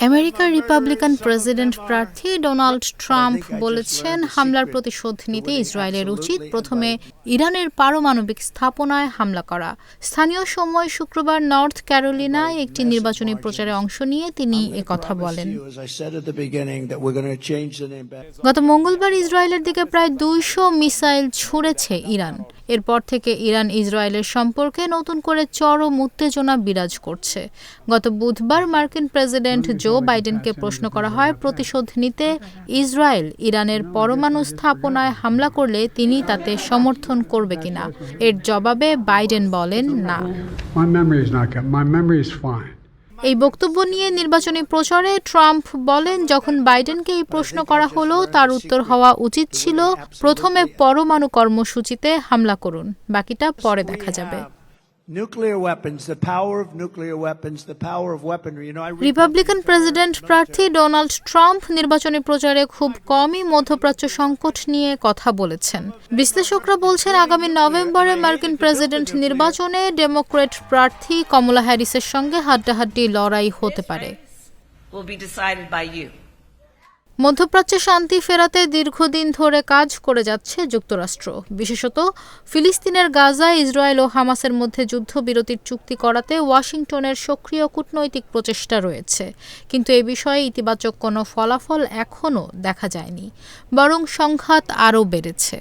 আমেরিকার Republican president প্রার্থী Donald Trump বলেছেন হামলার প্রতিশোধ নিতে ইসরায়েলের উচিত প্রথমে ইরানের পারমাণবিক স্থাপনায় হামলা করা। স্থানীয় সময় শুক্রবার নর্থ ক্যারোলিনায় একটি নির্বাচনী প্রচারে অংশ নিয়ে তিনি কথা বলেন. গত মঙ্গলবার ইসরায়েলের দিকে প্রায় দুইশো মিসাইল ছুঁড়েছে ইরান। এরপর থেকে ইরান ইসরায়েলের সম্পর্কে নতুন করে চরম উত্তেজনা বিরাজ করছে। গত বুধবার মার্কিন প্রেসিডেন্ট জো বাইডেনকে প্রশ্ন করা হয় প্রতিশোধ নিতে ইসরায়েল ইরানের পরমাণু স্থাপনায় হামলা করলে তিনি তাতে সমর্থন করবে কিনা? এর জবাবে বাইডেন বলেন না। এই বক্তব্য নিয়ে নির্বাচনী প্রচারে ট্রাম্প বলেন, যখন বাইডেনকে এই প্রশ্ন করা হলো, তার উত্তর হওয়া উচিত ছিল, প্রথমে পরমাণু কর্মসূচিতে হামলা করুন, বাকিটা পরে দেখা যাবে। Nuclear weapons, the power of nuclear weapons, the power of weaponry. You know, I Republican president প্রার্থী ডোনাল্ড ট্রাম্প নির্বাচনী প্রচারে খুব কমই মধ্যপ্রাচ্য সংকট নিয়ে কথা বলেছেন। বিশ্লেষকরা বলছেন আগামী নভেম্বরে মার্কিন প্রেসিডেন্ট নির্বাচনে ডেমোক্রেট প্রার্থী কমলা হ্যারিসের সঙ্গে হাড্ডাহাড্ডি লড়াই হতে পারে। মধ্যপ্রাচ্যে শান্তি ফেরাতে দীর্ঘদিন ধরে কাজ করে যাচ্ছে যুক্তরাষ্ট্র। বিশেষত ফিলিস্তিনের গাজা ইসরায়েল ও হামাসের মধ্যে যুদ্ধবিরতির চুক্তি করাতে ওয়াশিংটনের সক্রিয় কূটনৈতিক প্রচেষ্টা রয়েছে। কিন্তু এ বিষয়ে ইতিবাচক কোনো ফলাফল এখনও দেখা যায়নি, বরং সংঘাত আরও বেড়েছে।